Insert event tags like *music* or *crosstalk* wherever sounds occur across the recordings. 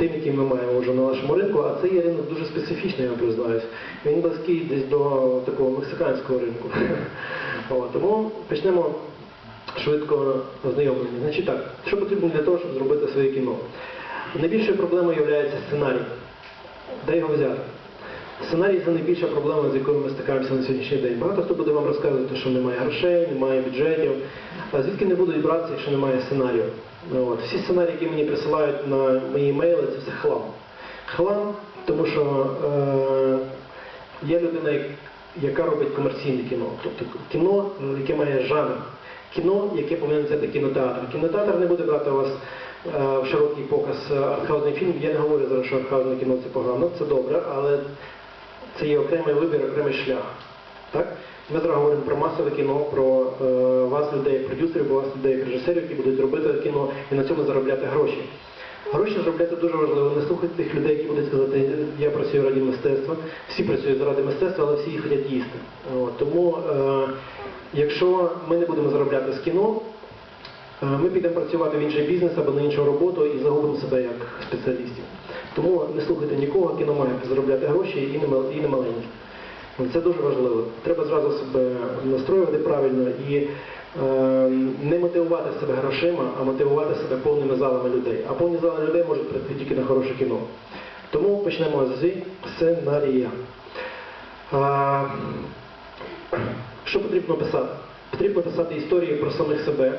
тим, який ми маємо вже на нашому ринку, а цей ринок дуже специфічний, я признаюсь. Він близький десь до такого мексиканського ринку. Тому почнемо швидко ознайомлення. Значить так, що потрібно для того, щоб зробити своє кіно? Найбільшою проблемою є сценарій. Де його взяти? Сценарій це найбільша проблема, з якою ми стикаємося на сьогоднішній день. Багато хто буде вам розказувати, що немає грошей, немає бюджетів. А звідки не будуть братися, якщо немає сценарію? Ну, От. Всі сценарії, які мені присилають на мої мейли, це все хлам. Хлам, тому що е, є людина, яка робить комерційне кіно. Тобто кіно, яке має жанр. Кіно, яке повинен взяти кінотеатр. Кінотеатр не буде брати у вас е, в широкий показ е, артхаузний фільм. Я не говорю зараз, що артхаузне кіно це погано, це добре, але це є окремий вибір, окремий шлях. Так? Ми зараз говоримо про масове кіно, про е, вас, людей, як продюсерів, про вас, людей, як режисерів, які будуть робити кіно і на цьому заробляти гроші. Гроші заробляти дуже важливо. Не слухайте тих людей, які будуть сказати, я працюю ради мистецтва. Всі працюють заради мистецтва, але всі хочуть їсти. От, тому, е, якщо ми не будемо заробляти з кіно, е, ми підемо працювати в інший бізнес або на іншу роботу і загубимо себе як спеціалістів. Тому не слухайте нікого, кіно має заробляти гроші і не, і не маленькі. Це дуже важливо. Треба зразу себе настроювати правильно і е, не мотивувати себе грошима, а мотивувати себе повними залами людей. А повні зали людей можуть прийти тільки на хороше кіно. Тому почнемо з сценарія. А, що потрібно писати? Потрібно писати історії про самих себе,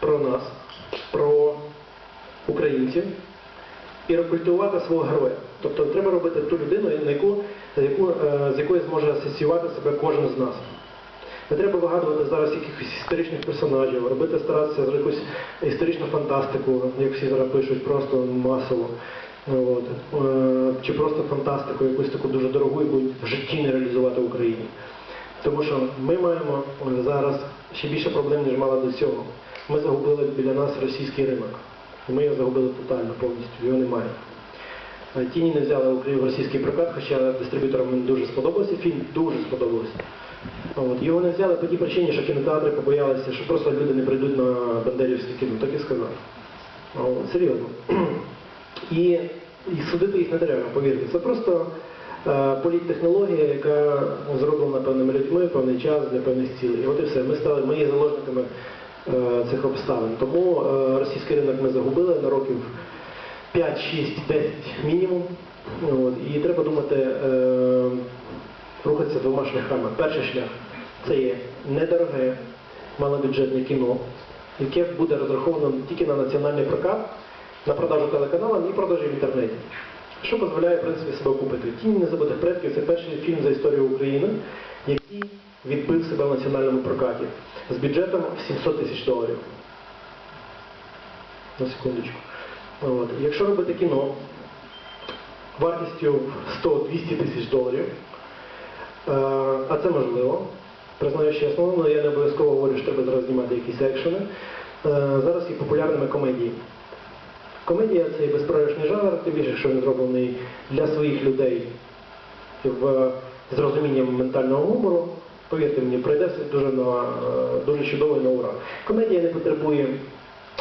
про нас, про українців і рекультувати свого героя. Тобто треба робити ту людину, на яку, за яку, е, з якою зможе асоціювати себе кожен з нас. Не треба вигадувати зараз якихось історичних персонажів, робити старатися за якусь історичну фантастику, як всі зараз пишуть, просто масово. От. Е, Чи просто фантастику, якусь таку дуже дорогу, яку в житті не реалізувати в Україні. Тому що ми маємо зараз ще більше проблем, ніж мали до цього. Ми загубили біля нас російський ринок. Ми його загубили тотально повністю, його немає. Е, Тіні не взяли в російський прокат, хоча дистриб'юторам дуже сподобався фільм, дуже сподобався. От, його не взяли по тій причині, що кінотеатри побоялися, що просто люди не прийдуть на Бандерівське кіно, так і сказав. От, серйозно. *clears throat* І, і судити їх не треба, повірте. Це просто е, політтехнологія, яка зроблена певними людьми певний час для певних цілей. І от і все. Ми стали, ми є заложниками цих обставин. Тому е, російський ринок ми загубили на років 5, 6, 10 мінімум. От, і треба думати, е, рухатися двома шляхами. Перший шлях це є недороге, малобюджетне кіно, яке буде розраховано тільки на національний прокат, на продажу телеканалам і продажі в інтернеті. Що дозволяє, в принципі, себе купити. Тіні незабутих предків це перший фільм за історію України, який відбив себе в національному прокаті з бюджетом в 700 тисяч доларів. На секундочку. От. Якщо робити кіно вартістю 100-200 тисяч доларів, е, а це можливо, признаю чесно, але я не обов'язково говорю, що треба зараз знімати якісь екшени. Е, Зараз є популярними комедії. Комедія це і безпрограшний жанр, тим більше, що він зроблений для своїх людей в, з розумінням ментального гумору. Повірте мені, пройде дуже, на, е, дуже чудово і на ура. Комедія не потребує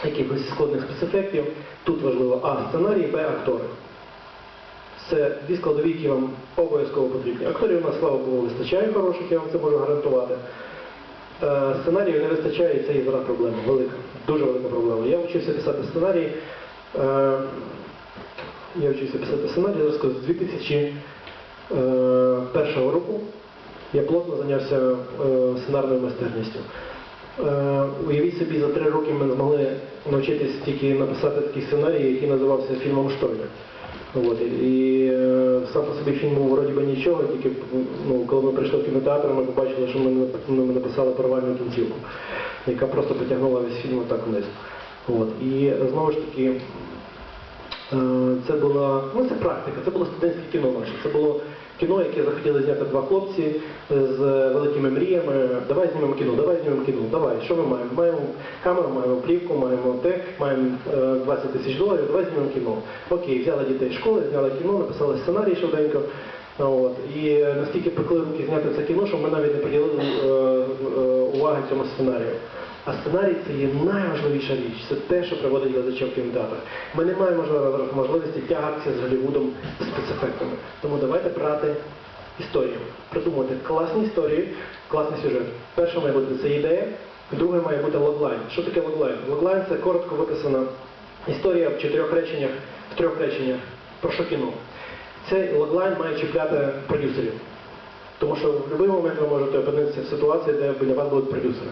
якихось складних спецефектів. Тут важливо А сценарій, Б актори. Це дві складові, які вам обов'язково потрібні. Акторів у нас, слава Богу, вистачає хороших, я вам це можу гарантувати. Е, Сценарію не вистачає, і це є зараз проблема. Велика, дуже велика проблема. Я вчився писати сценарій. е, Я вчився писати сценарій зараз з 2001 року. Я плотно зайнявся е, сценарною майстерністю. Е, Уявіть собі, за три роки ми змогли навчитись тільки написати такий сценарій, який називався фільмом Штойна. От, і е, сам по собі фільм був вроді би нічого, тільки ну, коли ми прийшли в кінотеатр, ми побачили, що ми, ну, ми написали провальну кінцівку, яка просто потягнула весь фільм отак вниз. От. І знову ж таки, це була ну, це практика, це було студентське кіно наше. Це було кіно, яке захотіли зняти два хлопці з великими мріями. Давай знімемо кіно, давай знімемо кіно, давай, що ми маємо? Маємо камеру, маємо плівку, маємо те, маємо е, 20 тисяч доларів, давай знімемо кіно. Окей, взяли дітей з школи, зняли кіно, написали сценарій швиденько. От. І настільки пекли руки зняти це кіно, що ми навіть не приділили е, е, уваги цьому сценарію. А сценарій це є найважливіша річ. Це те, що приводить глядача в кінотеатр. Ми не маємо можливості тягатися з Голлівудом спецефектами. Тому давайте брати історію, придумати класні історії, класний сюжет. Перше має бути це ідея, друге має бути логлайн. Що таке логлайн? Логлайн це коротко виписана історія в чотирьох реченнях, в трьох реченнях про що кіно. Цей логлайн має чіпляти продюсерів. Тому що в будь-який момент ви можете опинитися в ситуації, де біля вас будуть продюсери.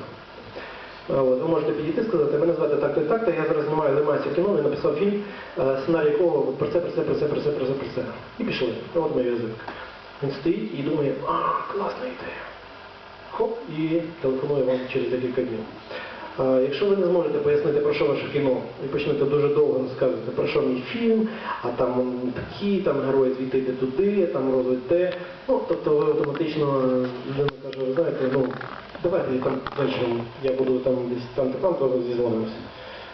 От, ви можете підійти і сказати, мене звати так, так, так, та я зараз знімаю, займаюся кіно, я написав фільм, е, сценарій якого про це, про це, про це, про це, про це, про це. І пішли. От мій язик. Він стоїть і думає, а, класна ідея. Хоп, і телефонує вам через декілька днів. А, якщо ви не зможете пояснити, про що ваше кіно, і почнете дуже довго розказувати, про що мій фільм, а там такі, там герої звідти йде туди, там розвить те, ну, тобто ви автоматично людина каже, ви знаєте, ну, давайте я там вечором, я буду там десь там та там, то зізвонимося.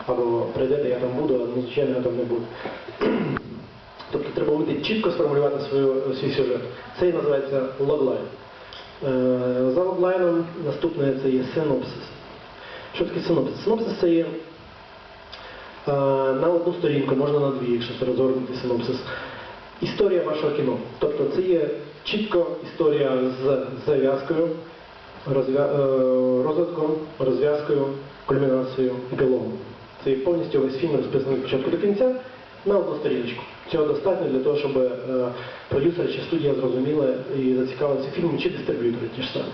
Або прийдете, я там буду, а звичайно, я там не буду. *clears throat* Тобто треба вміти чітко сформулювати свою, свій сюжет. Це і називається логлайн. Е, За логлайном наступне це є синопсис. Що таке синопсис? Синопсис це є е, на одну сторінку, можна на дві, якщо це розгорнути синопсис. Історія вашого кіно. Тобто це є чітко історія з зав'язкою, розв'я... е, розвитком, розв'язкою, кульмінацією, епілогом. Це повністю весь фільм розписаний від початку до кінця на одну сторіночку. Цього достатньо для того, щоб е, продюсери чи студія зрозуміли і зацікавилися фільмом, чи дистриб'ютори ті ж самі.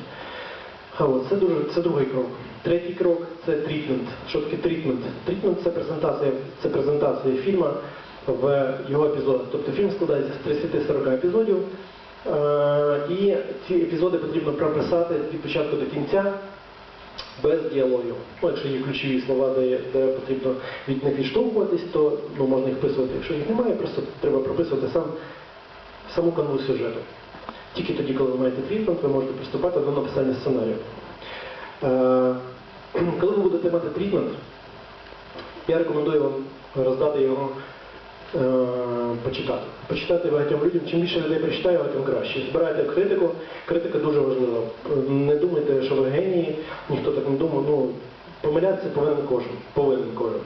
А це, дуже, це другий крок. Третій крок це трітмент. Що таке трітмент? Трітмент це презентація, це презентація фільму в його епізодах. Тобто фільм складається з 30-40 епізодів. Е, і ці епізоди потрібно прописати від початку до кінця без діалогів. Ну, якщо є ключові слова, де, де потрібно від них відштовхуватись, то ну, можна їх вписувати. Якщо їх немає, просто треба прописувати сам, саму канву сюжету. Тільки тоді, коли ви маєте трітмент, ви можете приступати до написання сценарію. Е, коли ви будете мати трітмент, я рекомендую вам роздати його, почитати. Почитати багатьом людям. Чим більше людей прочитає, тим краще. Збирайте критику. Критика дуже важлива. Не думайте, що ви генії, ніхто так не думає. Ну, помилятися повинен кожен. Повинен кожен.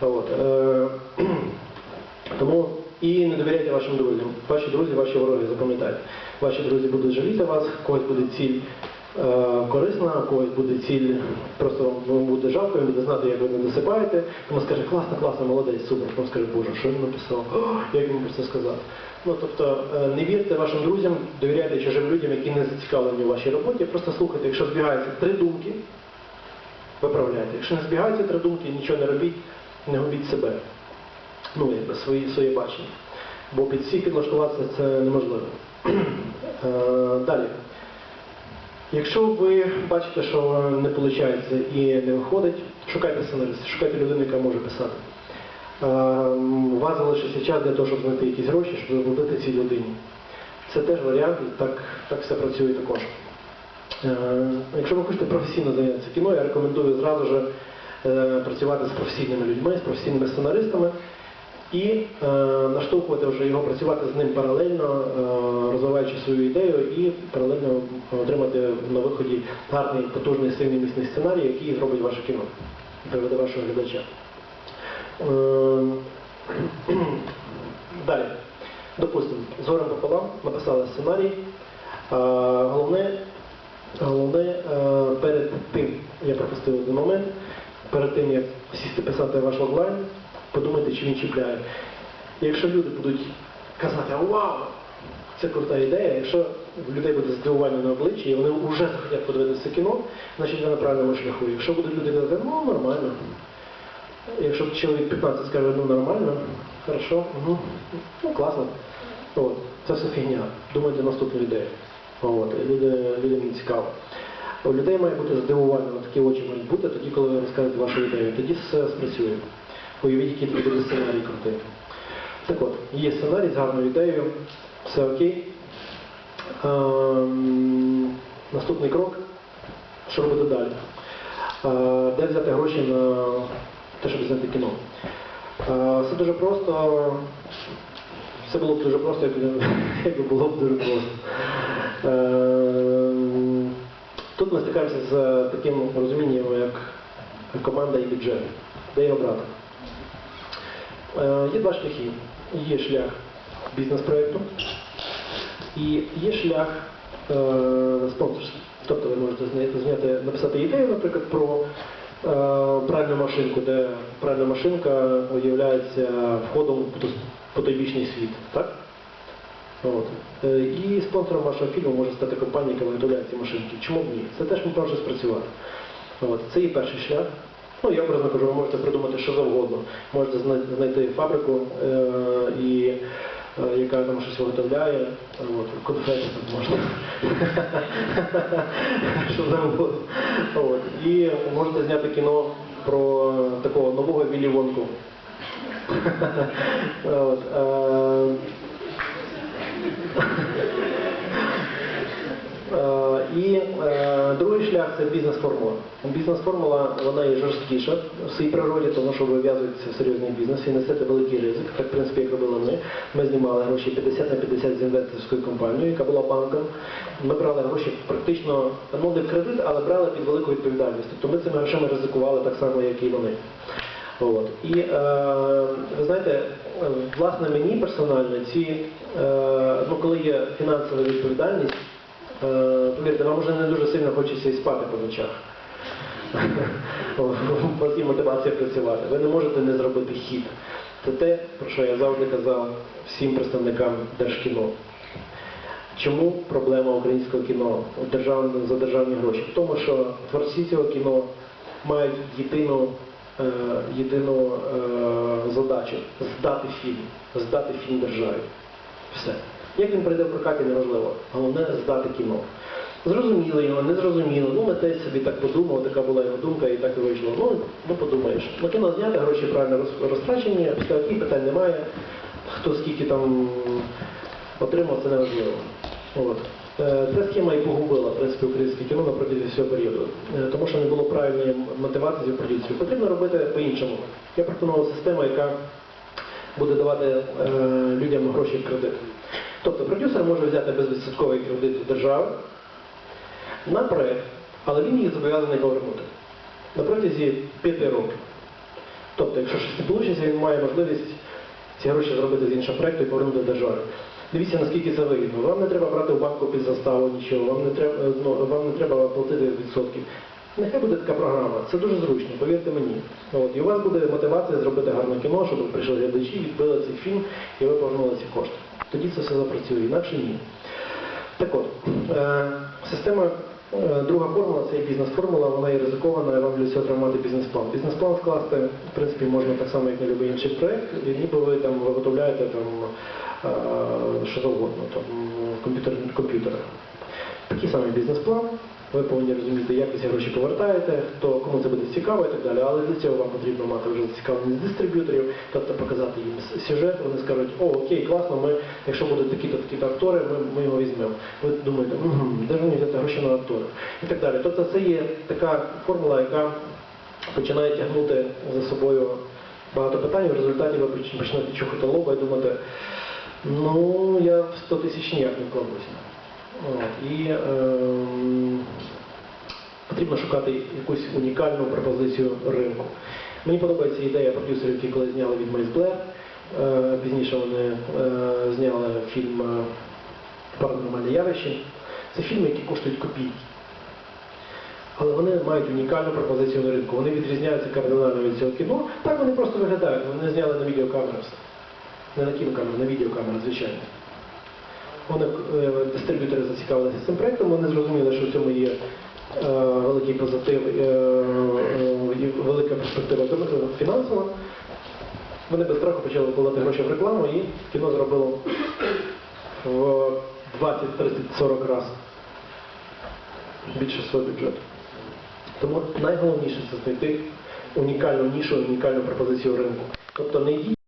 От. Е, *clears throat* тому і не довіряйте вашим друзям. Ваші друзі, ваші вороги, запам'ятайте. Ваші друзі будуть жаліти вас, когось буде ціль е, корисна, когось буде ціль, просто вам буде жалко, він буде знати, як ви не досипаєте. Тому скаже, класно, класно, молодець, супер. Тому скаже, Боже, що він написав? О, як йому про це сказати? Ну тобто е, не вірте вашим друзям, довіряйте чужим людям, які не зацікавлені у вашій роботі. Просто слухайте, якщо збігаються три думки, виправляйте. Якщо не збігаються три думки, нічого не робіть, не губіть себе. Ну, якби свої, своє бачення. Бо під всіх підлаштуватися це неможливо. *clears throat* Е, Далі. Якщо ви бачите, що не виходить і не виходить, шукайте сценариста, шукайте людину, яка може писати. Е, У вас залишиться час для того, щоб знайти якісь гроші, щоб заплатити цій людині. Це теж варіант, так, так все працює також. Е, Якщо ви хочете професійно зайнятися кіно, я рекомендую зразу ж е, працювати з професійними людьми, з професійними сценаристами і е, наштовхувати вже його працювати з ним паралельно, е, розвиваючи свою ідею і паралельно отримати на виході гарний, потужний, сильний міцний сценарій, який зробить ваше кіно, приведе вашого глядача. Е, *clears throat* Далі. Допустимо, з горем пополам написали сценарій. Е, Головне, головне е, перед тим, я пропустив один момент, перед тим, як сісти писати ваш логлайн, подумайте, чи він чіпляє. Якщо люди будуть казати, вау, це крута ідея, якщо в людей буде здивування на обличчі, і вони вже захотять подивитися кіно, значить ви на правильному шляху. Якщо будуть люди казати, ну нормально. Якщо чоловік 15 скаже, ну нормально, хорошо, угу, ну класно. От, це все фігня. Думайте наступну ідею. От, люди, людям не цікаво. У людей має бути здивування, такі очі мають бути тоді, коли ви розкажете вашу ідею. Тоді все спрацює. Уявіть, який тоді буде сценарій крутий. Так от, є сценарій з гарною ідеєю, все окей. Ем, наступний крок. Що робити далі? Е, де взяти гроші на те, щоб зняти кіно? Е, все дуже просто. Все було б дуже просто, якби, *laughs* було б дуже просто. Е, тут ми стикаємося з таким розумінням, як команда і бюджет. Де його брати? Е, Є два шляхи. Є шлях бізнес-проєкту і є шлях е, спонсорства. Тобто ви можете зняти, написати ідею, наприклад, про е, пральну машинку, де пральна машинка є входом в потойбічний світ. Так? От. Е, І спонсором вашого фільму може стати компанія, яка виготовляє ці машинки. Чому б ні? Це теж може спрацювати. От. Це і перший шлях. Ну, я образно кажу, ви можете придумати що завгодно. Можете знайти фабрику, е, і, е, яка там щось виготовляє, от, конфети там можна. *laughs* що завгодно. І можете зняти кіно про такого нового Віллі Вонку. *laughs* Е, *laughs* Е, І е, другий шлях це бізнес-формула. Бізнес-формула вона є жорсткіша в своїй природі, тому що ви вв'язуєтеся в серйозний бізнес і несете великий ризик. Так, в принципі, як робили ми. Ми знімали гроші 50 на 50 з інвесторською компанією, яка була банком. Ми брали гроші практично ну не в кредит, але брали під велику відповідальність. Тобто ми цими грошима ризикували так само, як і вони. От. І е, ви знаєте, е, власне мені персонально ці, е, ну коли є фінансова відповідальність, е, повірте, вам вже не дуже сильно хочеться і спати по ночах. У вас є мотивація працювати. Ви не можете не зробити хід. Це те, про що я завжди казав всім представникам Держкіно. Чому проблема українського кіно за державні гроші? В тому, що творці цього кіно мають єдину, е, єдину е, задачу здати фільм, здати фільм державі. Все. Як він прийде в прокаті, неважливо. Головне здати кіно. Зрозуміло його, не зрозуміло. Ну, митець собі так подумав, така була його думка і так і вийшло. Ну, ну подумаєш. На кіно зняти, гроші правильно розтрачені, після яких питань немає. Хто скільки там отримав, це неважливо. От. Е, Ця схема і погубила в принципі, українське кіно на протязі всього періоду, Е, тому що не було правильної мотивації продюсерів. Потрібно робити по-іншому. Я пропонував систему, яка буде давати е, людям гроші в кредит. Тобто продюсер може взяти безвідсотковий кредит у держави на проект, але він їх зобов'язаний повернути на протязі 5 років. Тобто, якщо щось не вийде, він має можливість ці гроші зробити з іншого проекту і повернути державі. Дивіться, наскільки це вигідно. Вам не треба брати в банку під заставу нічого, вам не треба, ну, вам не треба платити відсотки. Нехай буде така програма, це дуже зручно, повірте мені. От, і у вас буде мотивація зробити гарне кіно, щоб прийшли глядачі, відбили цей фільм і ви повернули ці кошти. Тоді це все запрацює, інакше ні. Так от, е, система, е, друга формула це бізнес-формула, вона є ризикована, і вам для цього треба бізнес-план. Бізнес-план скласти, в принципі, можна так само, як на будь-який інший проєкт, ніби ви там виготовляєте там, е, що завгодно, там, в комп'ютер, комп'ютерах. Такий самий бізнес-план. Ви повинні розуміти, як ви ці гроші повертаєте, хто кому це буде цікаво і так далі. Але для цього вам потрібно мати вже зацікавленість дистриб'юторів, тобто показати їм сюжет. Вони скажуть, о, окей, класно, ми, якщо будуть такі-то такі-то актори, ми, ми його візьмемо. Ви думаєте, угу, де ж мені взяти гроші на актора? І так далі. Тобто це є така формула, яка починає тягнути за собою багато питань. В результаті ви поч- почнете чухати лоба і думати, ну я в 100 тисяч ніяк не вкладуся. І ем, потрібно шукати якусь унікальну пропозицію ринку. Мені подобається ідея продюсерів, які коли зняли від Мейс Блер. Е, Пізніше вони е, зняли фільм е, Паранормальне явище. Це фільми, які коштують копійки. Але вони мають унікальну пропозицію на ринку. Вони відрізняються кардинально від цього кіно. Так вони просто виглядають. Вони зняли на відеокамеру. Не на кінокамеру, на відеокамеру, звичайно. Вони дистриб'ютори зацікавилися цим проєктом, вони зрозуміли, що в цьому є великий позитив е, е, і велика перспектива фінансова. Вони без страху почали вкладати гроші в рекламу і кіно зробило в 20, 30, 40 разів більше свого бюджету. Тому найголовніше це знайти унікальну нішу, унікальну пропозицію ринку. Тобто не